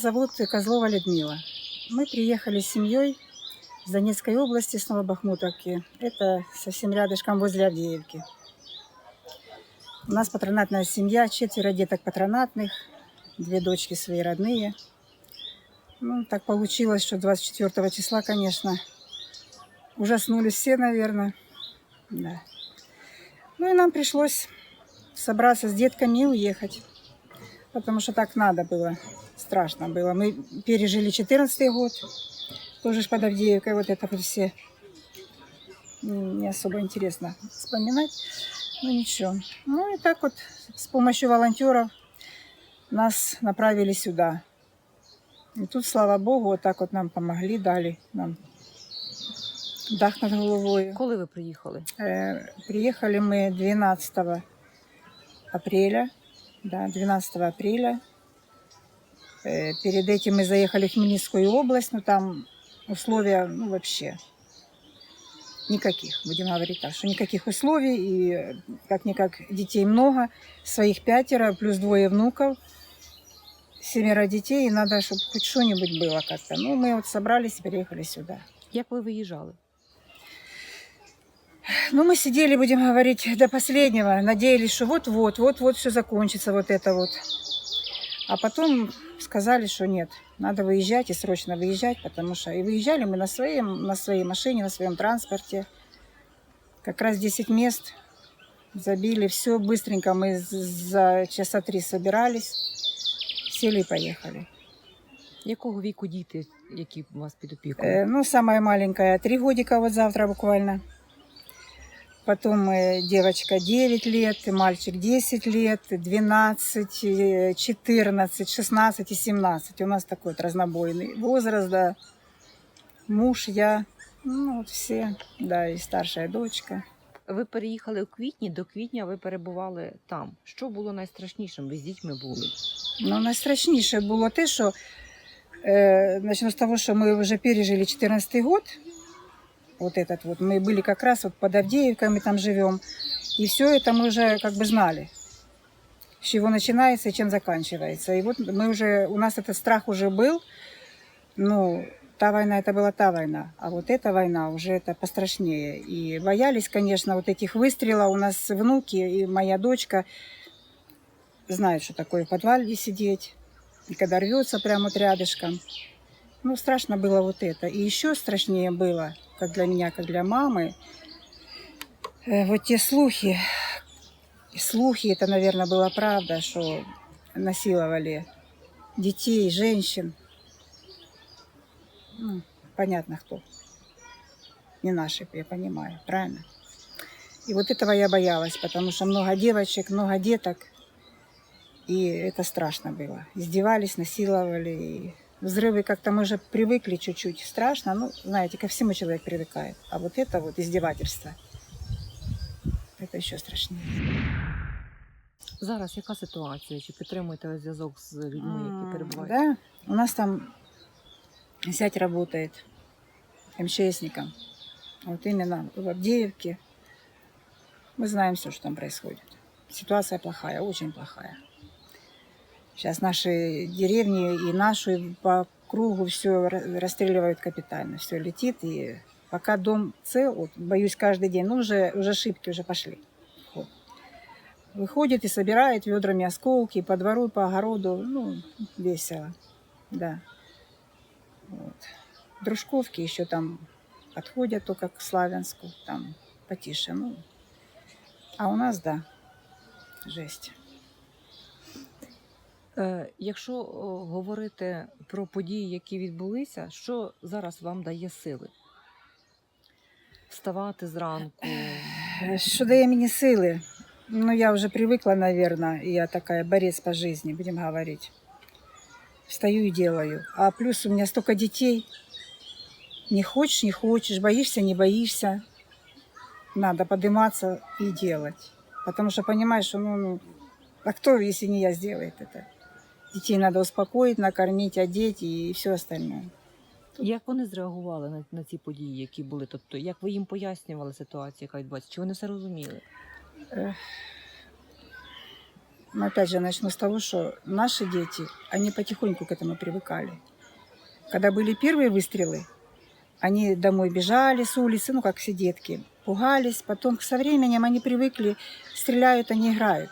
зовут Козлова Людмила. Мы приехали с семьей с Донецкой области, с Новобахмутовки. Это совсем рядышком возле Авдеевки. У нас патронатная семья, четверо деток патронатных, две дочки свои родные. Ну, так получилось, что 24 числа, конечно, ужаснулись все, наверное. Да. Ну и нам пришлось собраться с детками и уехать. Потому что так надо было. Страшно было. Мы пережили 14 год. Тоже ж под Авдеевкой вот это все. М, Не особо интересно вспоминать. Ну ничего. Ну и так вот с помощью волонтеров нас направили сюда. И тут, слава богу, вот так вот нам помогли, дали нам дах над головой. Коли ви приїхали? Э, Приехали мы 12 апреля. Да, 12 апреля. Э, Перед этим мы заехали в Хмельницкую область, но там условия, ну, вообще никаких, будем говорить так, что никаких условий, и как-никак детей много, своих пятеро, плюс двое внуков, семеро детей, и надо, чтобы хоть что-нибудь было как-то. Ну, мы вот собрались и переехали сюда. Як ви виїжджали? Ну, мы сидели, будем говорить, до последнего, надеялись, что вот-вот, вот-вот все закончится, вот это вот. А потом сказали, что нет, надо выезжать и срочно выезжать, потому что и выезжали мы на, своем, на своей машине, на своем транспорте. Как раз 10 мест забили, все быстренько мы з- за часа три собирались, сели и поехали. Якого віку діти, які у вас під опікою? Э, Ну, самая маленькая три годика, вот завтра буквально. Потом э, девочка 9 лет, и мальчик 10 лет, 12, э, 14, 16 и 17. У нас такой вот разнобойный возраст, да. Муж, я, ну вот все, да, и старшая дочка. Ви переїхали у квітні, до квітня ви перебували там. Що було найстрашнішим? Ви з дітьми були? Ну, найстрашніше було те, що э, начну з того, що ми вже пережили 14 год, Вот этот вот, мы были как раз вот под Авдеевкой, мы там живем, и все это мы уже как бы знали, с чего начинается и чем заканчивается. И вот мы уже, у нас этот страх уже был, ну, та война, это была та война, а вот эта война уже это пострашнее. И боялись, конечно, вот этих выстрелов. У нас внуки и моя дочка знают, что такое в подвале сидеть. И когда рвется прямо вот рядышком. Ну, страшно было вот это. И еще страшнее было, как для меня, как для мамы, э, вот те слухи. Слухи, это, наверное, была правда, что насиловали детей, женщин. Ну, понятно, кто. Не наши, я понимаю, правильно? И вот этого я боялась, потому что много девочек, много деток. И это страшно было. Издевались, насиловали. И взрывы как-то мы уже привыкли чуть-чуть. Страшно, ну, знаете, ко всему человек привыкает. А вот это вот издевательство, это еще страшнее. Зараз яка ситуація? Чи підтримуєте ви зв'язок з людьми, які М, перебувають? Да, у нас там зять работает МЧСником. Вот именно в Авдеевке. Мы знаем все, что там происходит. Ситуация плохая, очень плохая. Сейчас наши деревни и нашу по кругу все расстреливают капитально. Все летит. И пока дом цел, вот, боюсь каждый день, ну уже, уже ошибки уже пошли. Вот. Выходит и собирает ведрами осколки по двору, по огороду. Ну, весело. Да. Вот. Дружковки еще там подходят только к Славянску, там потише. Ну, а у нас, да, жесть. Е, якщо о, говорити про події, які відбулися, що зараз вам дає сили? Вставати зранку. Э, Что дає мені сили? Ну, я уже привыкла, наверное, и я такая борец по жизни, будем говорить. Встаю и делаю. А плюс у меня столько детей. Не хочешь, не хочешь, боишься, не боишься. Надо подниматься и делать. Потому что понимаешь, что ну, ну, а кто, если не я, сделает это? Детей надо успокоить, накормить, одеть и все остальное. Як вони зреагували на, на ці події, які були? Тобто, як ви їм пояснювали ситуацію, яка відбувається? Чи вони все розуміли? Но опять же начну с того, что наши дети, они потихоньку к этому привыкали. Когда были первые выстрелы, они домой бежали с улицы, ну как все детки, пугались. Потом со временем они привыкли, стреляют, они играют.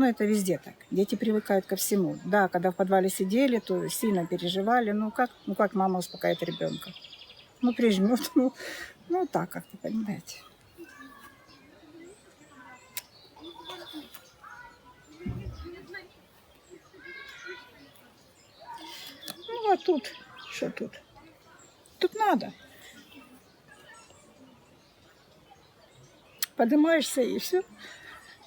Ну это везде так. Дети привыкают ко всему. Да, когда в подвале сидели, то сильно переживали. Ну как, ну как мама успокаивает ребенка? Ну прижмет, ну, ну так как-то, понимаете. Ну, а тут, что тут? Тут надо. Поднимаешься и все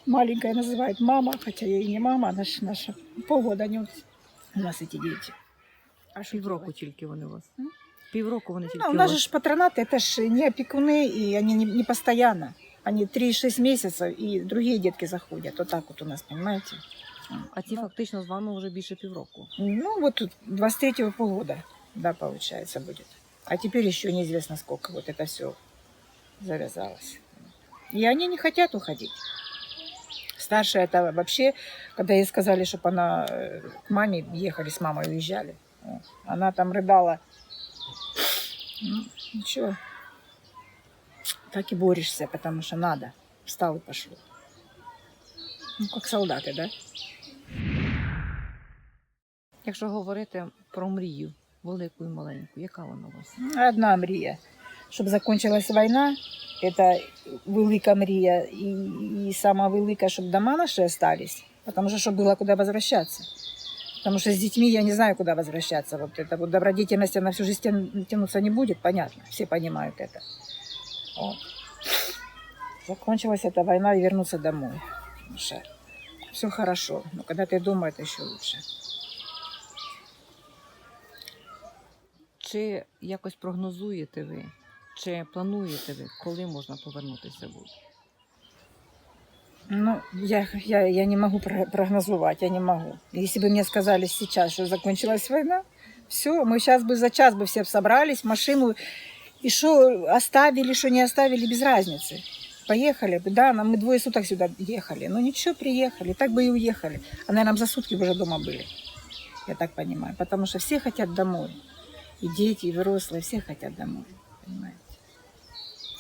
Маленькая называет мама, хотя я и не мама, она ж наша. Полгода они у у нас эти дети. А що Півроку делать? тільки вони у вас. М? Півроку вони тільки Ну, у у нас вас. же ж патронаты, это ж не опекуны, и они не, не постоянно. Они 3-6 месяцев, и другие детки заходят. Вот так вот у нас, понимаете? А ці фактично з вами вже більше півроку. Ну, вот тут 23 полгода, да, получается, будет. А теперь еще неизвестно сколько вот это все завязалось. И они не хотят уходить. Старшая это вообще, когда ей сказали, чтобы она э, к маме ехали, с мамой уезжали, э, она там рыдала. Ну, ничего. Так и борешься, потому что надо. Встал и пошел. Ну, как солдаты, да? Якщо говорити про мрію, велику і маленьку, яка вона у вас? Одна мрія. Щоб закінчилась війна, це велика мрія. І, і сама велика, щоб дома наші остались. Потому что, чтобы было куда возвращаться. Потому что с детьми я не знаю, куда возвращаться. Вот это вот добродетельность, она всю жизнь тян- тянуться не будет, понятно. Все понимают это. Вот. Закончилась эта война и вернуться домой. Потому что все хорошо. Но когда ты дома, это еще лучше. Чи якось прогнозуєте ви, Чи плануєте ви, коли можна повернутися буде? Ну, я, я, я не могу про- прогнозовать, я не могу. Если бы мне сказали сейчас, что закончилась война, все, мы сейчас бы за час бы все собрались, машину, и что оставили, что не оставили, без разницы. Поехали бы, да, нам- мы двое суток сюда ехали. Ну ничего, приехали, так бы и уехали. А, наверное, за сутки уже дома были. Я так понимаю. Потому что все хотят домой. И дети, и взрослые, все хотят домой. Понимаете?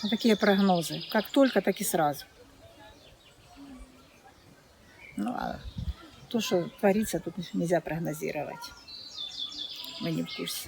Вот такие прогнозы. Как только, так и сразу. Ну, а то, что творится, тут нельзя прогнозировать. Мы не в курсе.